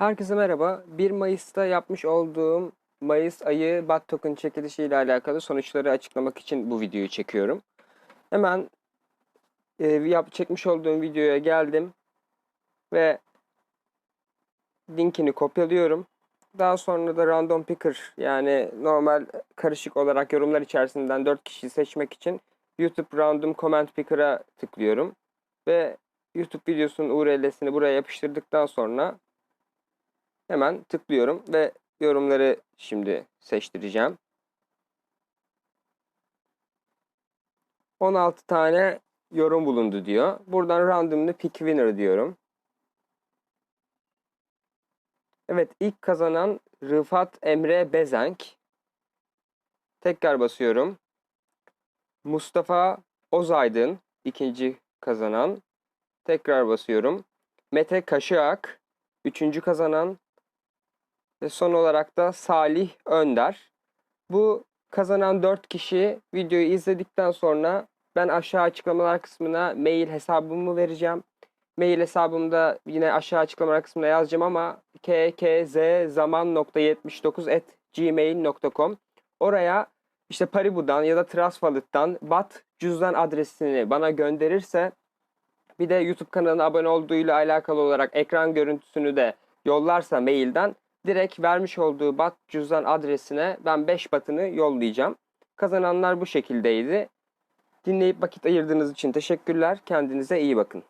Herkese merhaba. 1 Mayıs'ta yapmış olduğum Mayıs ayı BAT token çekilişi ile alakalı sonuçları açıklamak için bu videoyu çekiyorum. Hemen e, yap, çekmiş olduğum videoya geldim ve linkini kopyalıyorum. Daha sonra da random picker yani normal karışık olarak yorumlar içerisinden 4 kişiyi seçmek için YouTube random comment picker'a tıklıyorum. Ve YouTube videosunun URL'sini buraya yapıştırdıktan sonra Hemen tıklıyorum ve yorumları şimdi seçtireceğim. 16 tane yorum bulundu diyor. Buradan randomly pick winner diyorum. Evet ilk kazanan Rıfat Emre Bezenk. Tekrar basıyorum. Mustafa Ozaydın ikinci kazanan. Tekrar basıyorum. Mete Kaşıak üçüncü kazanan. Ve son olarak da Salih Önder. Bu kazanan 4 kişi videoyu izledikten sonra ben aşağı açıklamalar kısmına mail hesabımı vereceğim. Mail hesabımda yine aşağı açıklamalar kısmına yazacağım ama kkzzaman.79@gmail.com Oraya işte Paribu'dan ya da Trustwallet'tan BAT cüzdan adresini bana gönderirse bir de YouTube kanalına abone olduğuyla alakalı olarak ekran görüntüsünü de yollarsa mailden direkt vermiş olduğu BAT cüzdan adresine ben 5 batını yollayacağım. Kazananlar bu şekildeydi. Dinleyip vakit ayırdığınız için teşekkürler. Kendinize iyi bakın.